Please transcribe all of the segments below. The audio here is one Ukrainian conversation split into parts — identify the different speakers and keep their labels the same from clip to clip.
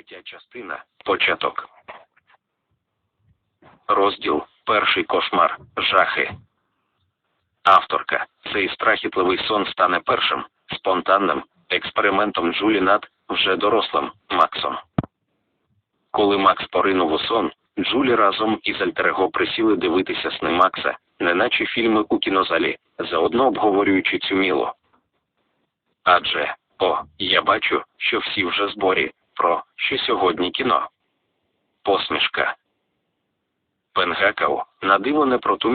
Speaker 1: Третя частина. Початок. Розділ. Перший кошмар. Жахи. Авторка. Цей страхітливий сон стане першим, спонтанним експериментом Джулі над вже дорослим Максом. Коли Макс поринув у сон, Джулі разом із Альтерего присіли дивитися сни Макса, неначе фільми у кінозалі, заодно обговорюючи цю мілу. Адже, о, я бачу, що всі вже зборі про що сьогодні кіно. Посмішка. Пенгакау на диво не про ту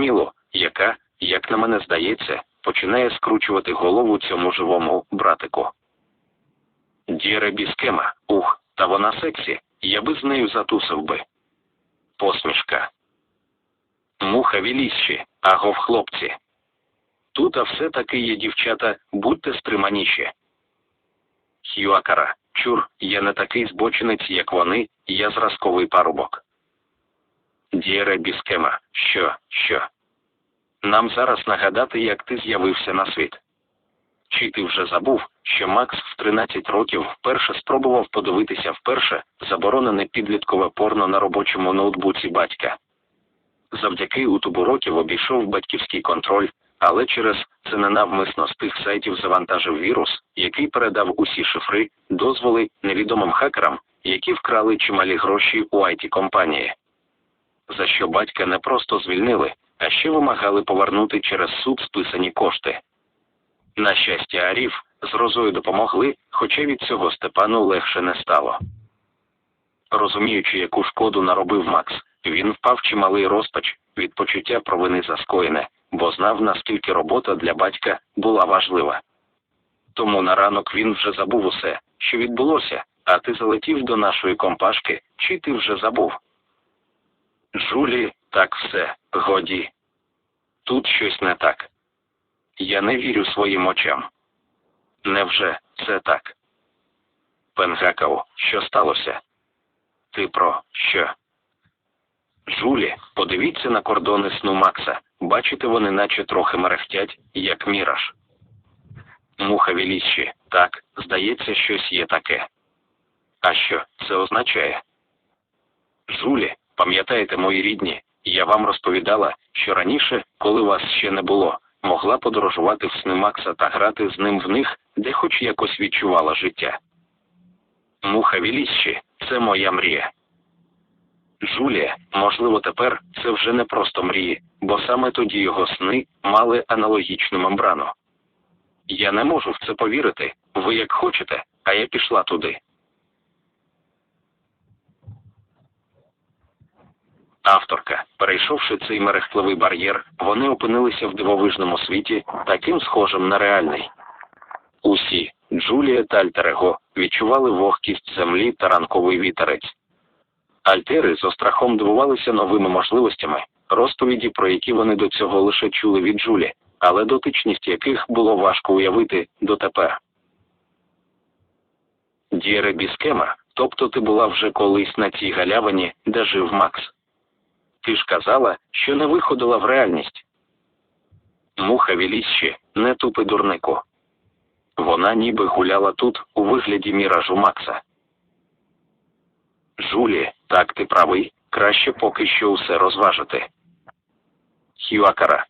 Speaker 1: яка, як на мене здається, починає скручувати голову цьому живому братику. Діре біскема, ух, та вона сексі, я би з нею затусив би. Посмішка. Муха віліщі, агов хлопці. Тут а все таки є дівчата, будьте стриманіші. Хюакара, чур, я не такий збочинець, як вони, я зразковий парубок. Діре біскема, що, що? Нам зараз нагадати, як ти з'явився на світ. Чи ти вже забув, що Макс в 13 років вперше спробував подивитися вперше заборонене підліткове порно на робочому ноутбуці батька? Завдяки утубу років обійшов батьківський контроль, але через це ненавмисно з тих сайтів завантажив вірус, який передав усі шифри, дозволи невідомим хакерам, які вкрали чималі гроші у it компанії. За що батька не просто звільнили, а ще вимагали повернути через суд списані кошти. На щастя, Арів з розою допомогли, хоча від цього Степану легше не стало. Розуміючи, яку шкоду наробив Макс, він впав чималий розпач від почуття провини за скоєне, бо знав, наскільки робота для батька була важлива. Тому на ранок він вже забув усе, що відбулося, а ти залетів до нашої компашки, чи ти вже забув? Жулі, так все, годі. Тут щось не так. Я не вірю своїм очам. Невже це так? Пенгакау, що сталося? Ти про що? Жулі, подивіться на кордони сну Макса. Бачите, вони наче трохи мерехтять, як міраж. Муха віліщі, так, здається, щось є таке. А що це означає? Жулі, пам'ятаєте, мої рідні, я вам розповідала, що раніше, коли вас ще не було, могла подорожувати в сни Макса та грати з ним в них, де хоч якось відчувала життя. Муха віліщі це моя мрія. Жулія, можливо, тепер це вже не просто мрії, бо саме тоді його сни мали аналогічну мембрану. Я не можу в це повірити, ви як хочете, а я пішла туди. Авторка, перейшовши цей мерехтливий бар'єр, вони опинилися в дивовижному світі, таким схожим на реальний. Усі, Джулія та Альтерего, відчували вогкість землі та ранковий вітерець. Альтери з острахом дивувалися новими можливостями, розповіді, про які вони до цього лише чули від Джулі, але дотичність яких було важко уявити дотепер. Діре Біскема, тобто ти була вже колись на цій галявині, де жив Макс. Ти ж казала, що не виходила в реальність. Муха віліще, не тупи дурнику. Вона ніби гуляла тут у вигляді міражу Макса. Жулі, так ти правий, краще поки що усе розважити. Хюакара.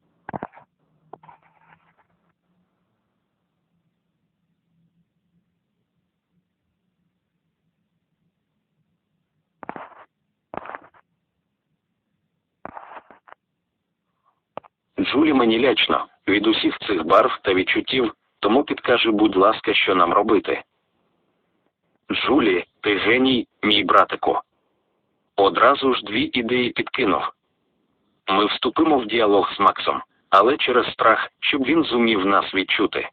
Speaker 1: Джулі мені лячно від усіх цих барв та відчуттів, тому підкажи, будь ласка, що нам робити. Джулі, ти геній, мій братику. Одразу ж дві ідеї підкинув. Ми вступимо в діалог з Максом, але через страх, щоб він зумів нас відчути.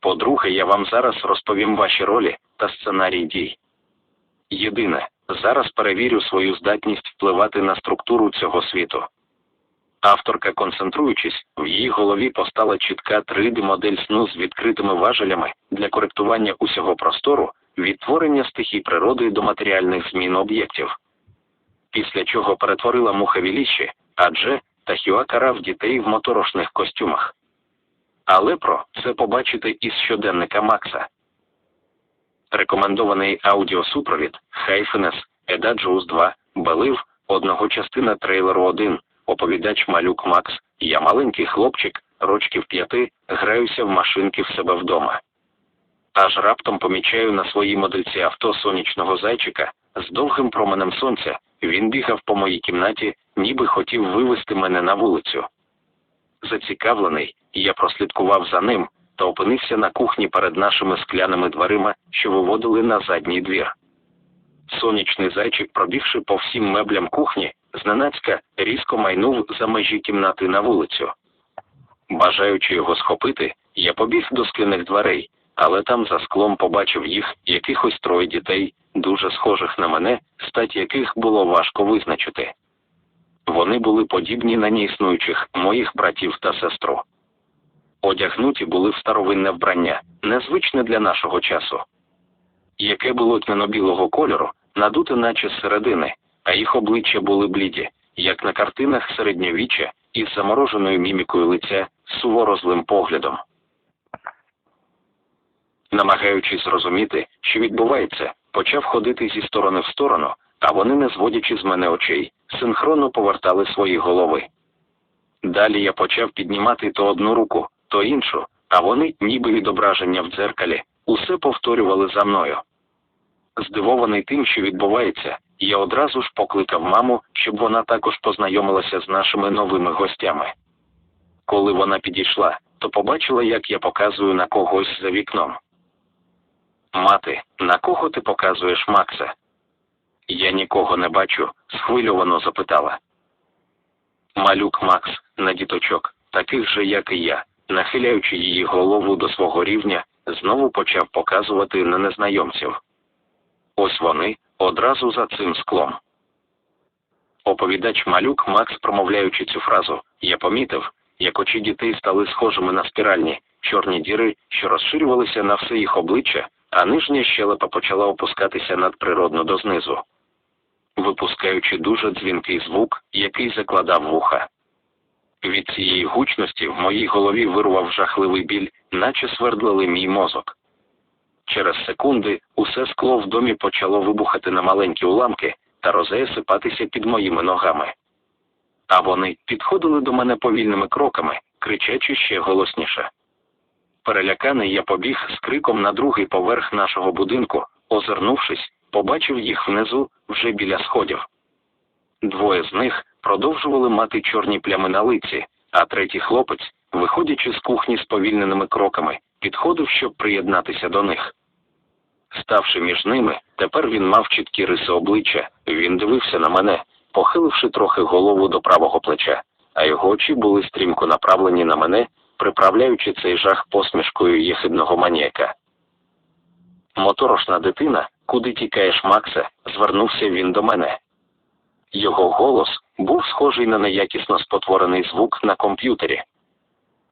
Speaker 1: По-друге, я вам зараз розповім ваші ролі та сценарій дій. Єдине, зараз перевірю свою здатність впливати на структуру цього світу. Авторка, концентруючись, в її голові постала чітка 3D-модель сну з відкритими важелями для коректування усього простору, відтворення стихій природи до матеріальних змін об'єктів. Після чого перетворила мухавіліші, адже та Хюакара в дітей в моторошних костюмах. Але про це побачите із щоденника Макса. рекомендований аудіосупровід Хайфенес, Едаджус 2, Белив, одного частина трейлеру 1, оповідач Малюк Макс, я маленький хлопчик, рочків п'яти, граюся в машинки в себе вдома. Аж раптом помічаю на своїй модельці авто сонячного зайчика з довгим променем сонця. Він бігав по моїй кімнаті, ніби хотів вивести мене на вулицю. Зацікавлений, я прослідкував за ним та опинився на кухні перед нашими скляними дверима, що виводили на задній двір. Сонячний зайчик, пробігши по всім меблям кухні, зненацька різко майнув за межі кімнати на вулицю. Бажаючи його схопити, я побіг до скляних дверей, але там за склом побачив їх якихось троє дітей, дуже схожих на мене, стать яких було важко визначити. Вони були подібні на неіснуючих моїх братів та сестру. Одягнуті були в старовинне вбрання, незвичне для нашого часу. Яке було тьмяно-білого кольору, надуте наче з середини, а їх обличчя були бліді, як на картинах середньовіччя, із замороженою мімікою лиця, суворо злим поглядом. Намагаючись зрозуміти, що відбувається, почав ходити зі сторони в сторону, а вони, не зводячи з мене очей, синхронно повертали свої голови. Далі я почав піднімати то одну руку, то іншу, а вони, ніби відображення в дзеркалі, усе повторювали за мною. Здивований тим, що відбувається, я одразу ж покликав маму, щоб вона також познайомилася з нашими новими гостями. Коли вона підійшла, то побачила, як я показую на когось за вікном. Мати, на кого ти показуєш Макса? Я нікого не бачу, схвильовано запитала. Малюк Макс, на діточок, таких же, як і я, нахиляючи її голову до свого рівня, знову почав показувати на незнайомців. Ось вони, одразу за цим склом. Оповідач малюк Макс, промовляючи цю фразу, я помітив, як очі дітей стали схожими на спіральні, чорні діри, що розширювалися на все їх обличчя, а нижня щелепа почала опускатися надприродно дознизу, випускаючи дуже дзвінкий звук, який закладав вуха. Від цієї гучності в моїй голові вирвав жахливий біль, наче свердлили мій мозок. Через секунди усе скло в домі почало вибухати на маленькі уламки та розесипатися під моїми ногами. А вони підходили до мене повільними кроками, кричачи ще голосніше. Переляканий я побіг з криком на другий поверх нашого будинку, озирнувшись, побачив їх внизу вже біля сходів. Двоє з них продовжували мати чорні плями на лиці, а третій хлопець, виходячи з кухні з повільненими кроками, підходив, щоб приєднатися до них. Ставши між ними, тепер він мав чіткі риси обличчя, він дивився на мене, похиливши трохи голову до правого плеча, а його очі були стрімко направлені на мене, приправляючи цей жах посмішкою єхидного маніяка. Моторошна дитина, куди тікаєш, Максе, звернувся він до мене. Його голос був схожий на неякісно спотворений звук на комп'ютері.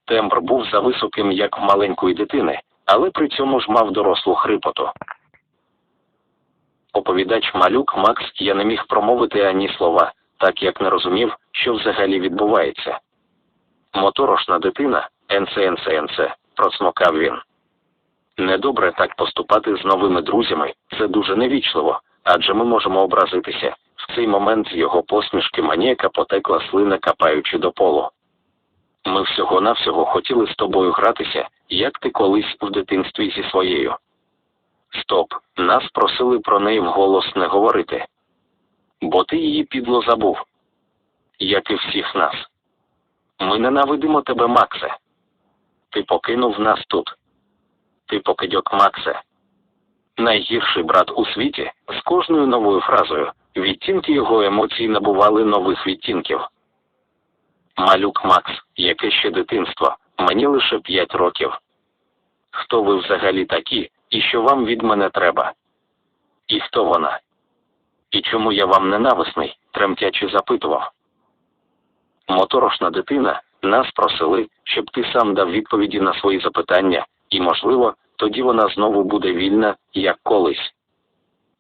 Speaker 1: Тембр був зависоким, як в маленької дитини, але при цьому ж мав дорослу хрипоту. Оповідач малюк Макс я не міг промовити ані слова, так як не розумів, що взагалі відбувається. Моторошна дитина, НЦНЦНЦ, процмокав він. Недобре так поступати з новими друзями, це дуже невічливо, адже ми можемо образитися. В цей момент з його посмішки маніяка потекла слина, капаючи до полу. Ми всього-навсього хотіли з тобою гратися, як ти колись в дитинстві зі своєю. Стоп, нас просили про неї вголос не говорити. Бо ти її підло забув. Як і всіх нас. Ми ненавидимо тебе, Максе. Ти покинув нас тут. Ти покидьок Максе. Найгірший брат у світі з кожною новою фразою відтінки його емоцій набували нових відтінків. Малюк Макс, яке ще дитинство, мені лише п'ять років. Хто ви взагалі такі, і що вам від мене треба? І хто вона? І чому я вам ненависний? тремтячи запитував. Моторошна дитина, нас просили, щоб ти сам дав відповіді на свої запитання, і, можливо, тоді вона знову буде вільна, як колись.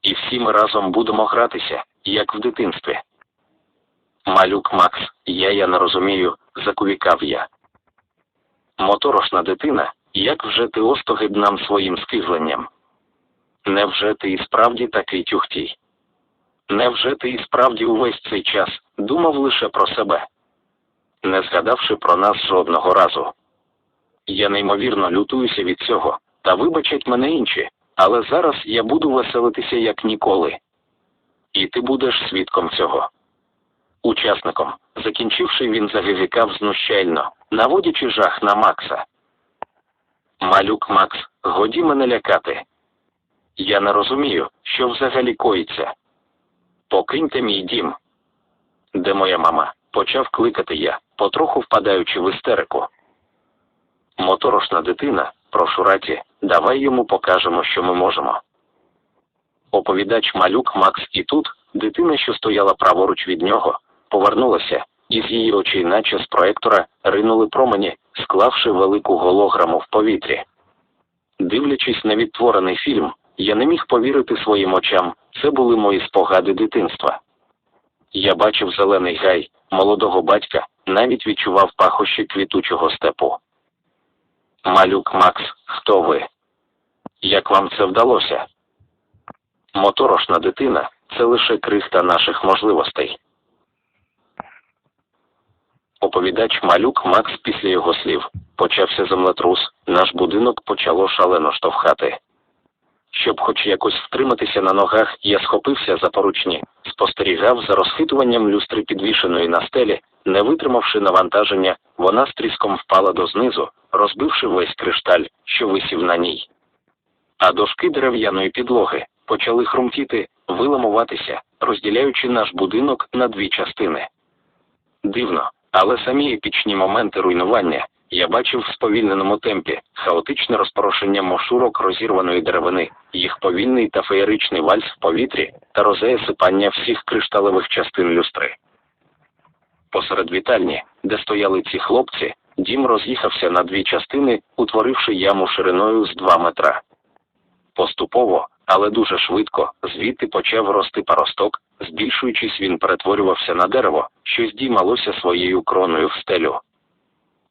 Speaker 1: І всі ми разом будемо гратися, як в дитинстві. Малюк Макс, я я не розумію, закувікав я. Моторошна дитина, як вже ти остогид нам своїм скизленням. невже ти і справді такий тюхтій? Невже ти і справді увесь цей час думав лише про себе, не згадавши про нас жодного разу? Я неймовірно лютуюся від цього, та вибачать мене інші, але зараз я буду веселитися як ніколи. І ти будеш свідком цього. Учасником, закінчивши, він загигикав знущально, наводячи жах на Макса. Малюк Макс, годі мене лякати. Я не розумію, що взагалі коїться. Покиньте мій дім. Де моя мама? Почав кликати я, потроху впадаючи в істерику. Моторошна дитина, прошу раті, давай йому покажемо, що ми можемо. Оповідач малюк Макс і тут, дитина, що стояла праворуч від нього, повернулася, і з її очей, наче з проектора, ринули промені, склавши велику голограму в повітрі. Дивлячись на відтворений фільм, я не міг повірити своїм очам, це були мої спогади дитинства. Я бачив зелений гай, молодого батька, навіть відчував пахощі квітучого степу. Малюк Макс, хто ви? Як вам це вдалося? Моторошна дитина це лише крихта наших можливостей. Оповідач малюк Макс після його слів. Почався землетрус, наш будинок почало шалено штовхати. Щоб хоч якось втриматися на ногах, я схопився за поручні, спостерігав за розхитуванням люстри підвішеної на стелі, не витримавши навантаження, вона з тріском впала дознизу, розбивши весь кришталь, що висів на ній. А дошки дерев'яної підлоги почали хрумтіти, виламуватися, розділяючи наш будинок на дві частини. Дивно, але самі епічні моменти руйнування я бачив в сповільненому темпі, хаотичне розпорошення мошурок розірваної деревини, їх повільний та феєричний вальс в повітрі та розеє сипання всіх кришталевих частин люстри. Посеред вітальні, де стояли ці хлопці, дім роз'їхався на дві частини, утворивши яму шириною з два метра. Поступово, але дуже швидко, звідти почав рости паросток, збільшуючись, він перетворювався на дерево, що здіймалося своєю кроною в стелю.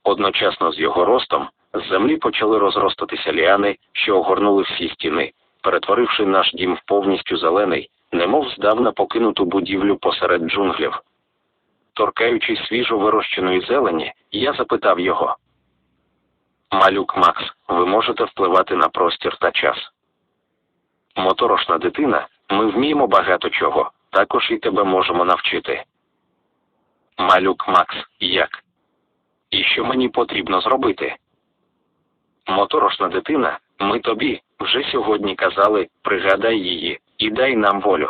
Speaker 1: Одночасно з його ростом з землі почали розростатися ліани, що огорнули всі стіни, перетворивши наш дім в повністю зелений, немов здавна покинуту будівлю посеред джунглів. Торкаючись свіжо вирощеної зелені, я запитав його. Малюк Макс, ви можете впливати на простір та час. Моторошна дитина, ми вміємо багато чого, також і тебе можемо навчити. Малюк Макс, як? І що мені потрібно зробити? Моторошна дитина, ми тобі вже сьогодні казали, пригадай її і дай нам волю.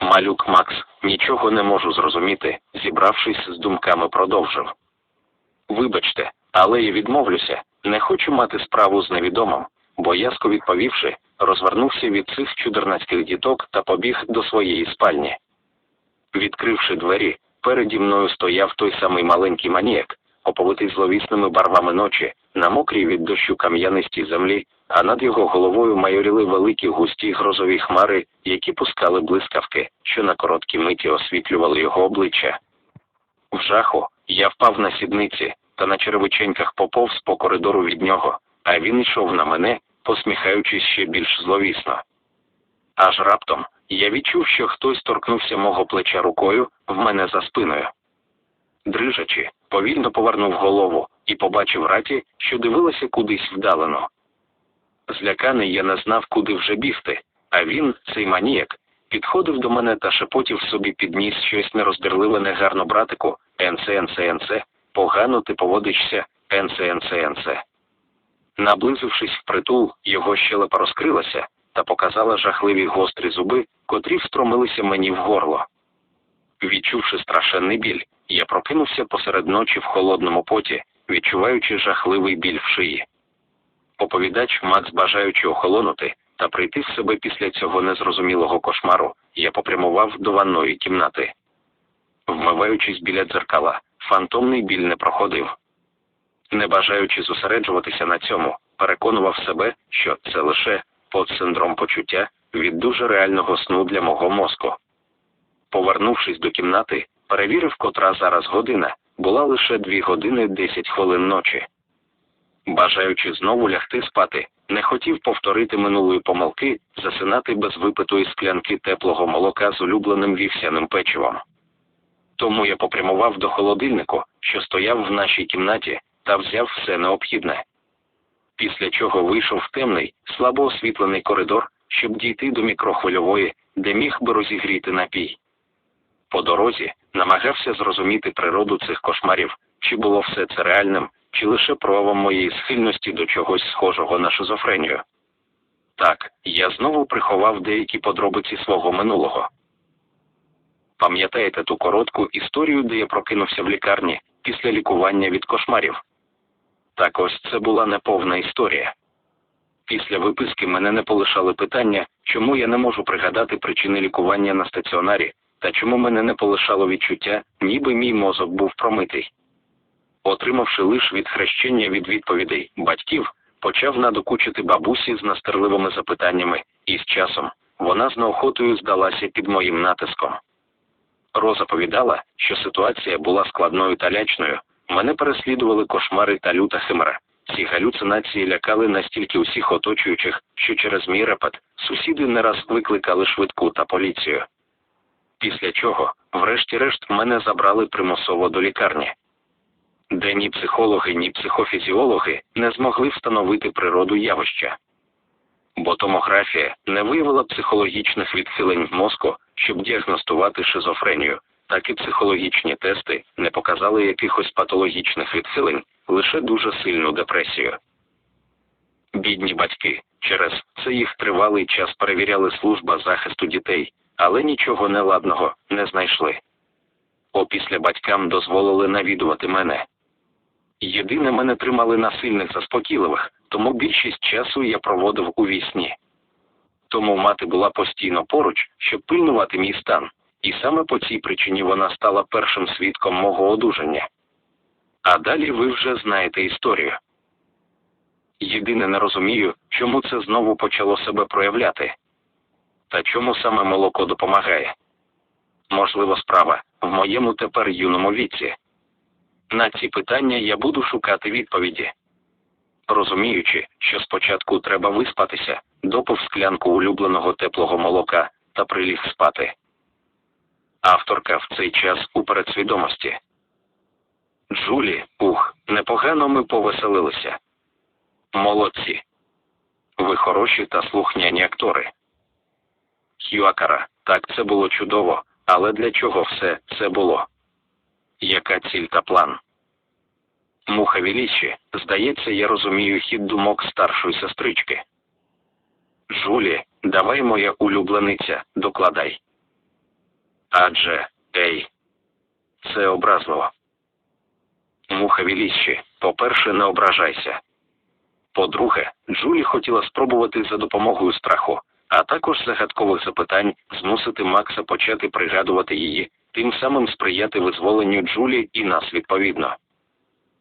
Speaker 1: Малюк Макс, нічого не можу зрозуміти, зібравшись з думками, продовжив. Вибачте, але я відмовлюся, не хочу мати справу з невідомим, боязко відповівши, розвернувся від цих чудернацьких діток та побіг до своєї спальні. Відкривши двері, переді мною стояв той самий маленький маніяк, оповитий зловісними барвами ночі, на мокрій від дощу кам'янистій землі, а над його головою майоріли великі густі грозові хмари, які пускали блискавки, що на короткі миті освітлювали його обличчя. В жаху я впав на сідниці та на черевиченьках поповз по коридору від нього, а він йшов на мене, посміхаючись ще більш зловісно. Аж раптом я відчув, що хтось торкнувся мого плеча рукою в мене за спиною. Дрижачи, повільно повернув голову і побачив раті, що дивилася кудись вдалено. Зляканий я не знав, куди вже бігти, а він, цей маніяк, підходив до мене та шепотів собі підніс щось нероздерливе негарно братику, енце, енце, енце, погано ти поводишся, енце, енце, енце. Наблизившись впритул, його щелепа розкрилася та показала жахливі гострі зуби, котрі встромилися мені в горло. Відчувши страшенний біль, я прокинувся посеред ночі в холодному поті, відчуваючи жахливий біль в шиї. Оповідач, Мац, бажаючи охолонути та прийти в себе після цього незрозумілого кошмару, я попрямував до ванної кімнати. Вмиваючись біля дзеркала, фантомний біль не проходив. Не бажаючи зосереджуватися на цьому, переконував себе, що це лише подсиндром почуття від дуже реального сну для мого мозку. Повернувшись до кімнати, перевірив, котра зараз година, була лише 2 години 10 хвилин ночі. Бажаючи знову лягти спати, не хотів повторити минулої помилки, засинати без випитої склянки теплого молока з улюбленим вівсяним печивом. Тому я попрямував до холодильнику, що стояв в нашій кімнаті, та взяв все необхідне. Після чого вийшов в темний, слабо освітлений коридор, щоб дійти до мікрохвильової, де міг би розігріти напій. По дорозі намагався зрозуміти природу цих кошмарів, чи було все це реальним, чи лише проявом моєї схильності до чогось схожого на шизофренію. Так, я знову приховав деякі подробиці свого минулого. Пам'ятаєте ту коротку історію, де я прокинувся в лікарні після лікування від кошмарів? Так ось це була неповна історія. Після виписки мене не полишали питання, чому я не можу пригадати причини лікування на стаціонарі, та чому мене не полишало відчуття, ніби мій мозок був промитий. Отримавши лише відхрещення від відповідей батьків, почав надокучити бабусі з настирливими запитаннями, і з часом вона з неохотою здалася під моїм натиском. Роза повідала, що ситуація була складною та лячною, мене переслідували кошмари та люта химера. Ці галюцинації лякали настільки усіх оточуючих, що через мій репет сусіди не раз викликали швидку та поліцію. Після чого, врешті-решт, мене забрали примусово до лікарні, де ні психологи, ні психофізіологи не змогли встановити природу явища. Бо томографія не виявила психологічних відхилень мозку, щоб діагностувати шизофренію, так і психологічні тести не показали якихось патологічних відхилень, лише дуже сильну депресію. Бідні батьки, через це їх тривалий час перевіряли служба захисту дітей, але нічого неладного не знайшли. Опісля батькам дозволили навідувати мене. Єдине мене тримали на сильних заспокійливих, тому більшість часу я проводив у вісні. Тому мати була постійно поруч, щоб пильнувати мій стан, і саме по цій причині вона стала першим свідком мого одужання. А далі ви вже знаєте історію. Єдине не розумію, чому це знову почало себе проявляти. Та чому саме молоко допомагає? Можливо, справа в моєму тепер юному віці. На ці питання я буду шукати відповіді. Розуміючи, що спочатку треба виспатися, допив склянку улюбленого теплого молока та приліг спати. Авторка в цей час у передсвідомості. Джулі, ух, непогано ми повеселилися. Молодці. Ви хороші та слухняні актори. Хюакара, так це було чудово, але для чого все це було? Яка ціль та план? Муха Віліші, здається, я розумію хід думок старшої сестрички. Жулі, давай моя улюблениця, докладай. Адже, ей, це образливо. Муха Віліші, по-перше, не ображайся. По-друге, Джулі хотіла спробувати за допомогою страху, а також загадкових запитань змусити Макса почати пригадувати її, тим самим сприяти визволенню Джулі і нас відповідно.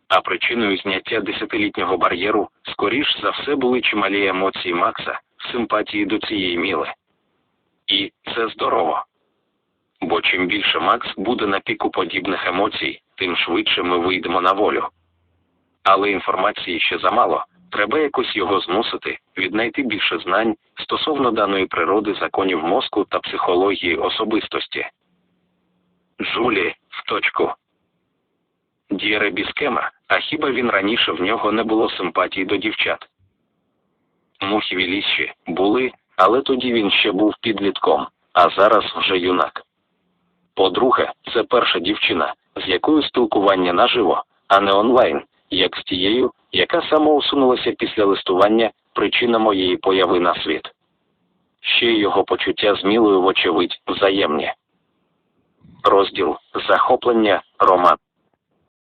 Speaker 1: А причиною зняття десятилітнього бар'єру, скоріш за все, були чималі емоції Макса, симпатії до цієї міли. І це здорово. Бо чим більше Макс буде на піку подібних емоцій, тим швидше ми вийдемо на волю. Але інформації ще замало, треба якось його змусити, віднайти більше знань стосовно даної природи законів мозку та психології особистості. Жулі в точку. Дієре Біскема, а хіба він раніше в нього не було симпатії до дівчат? Мухи Віліші були, але тоді він ще був підлітком, а зараз вже юнак. По-друге, це перша дівчина, з якою спілкування наживо, а не онлайн, як з тією, яка самоусунулася після листування, причина моєї появи на світ. Ще й його почуття з Мілою, вочевидь, взаємні. Розділ захоплення роман.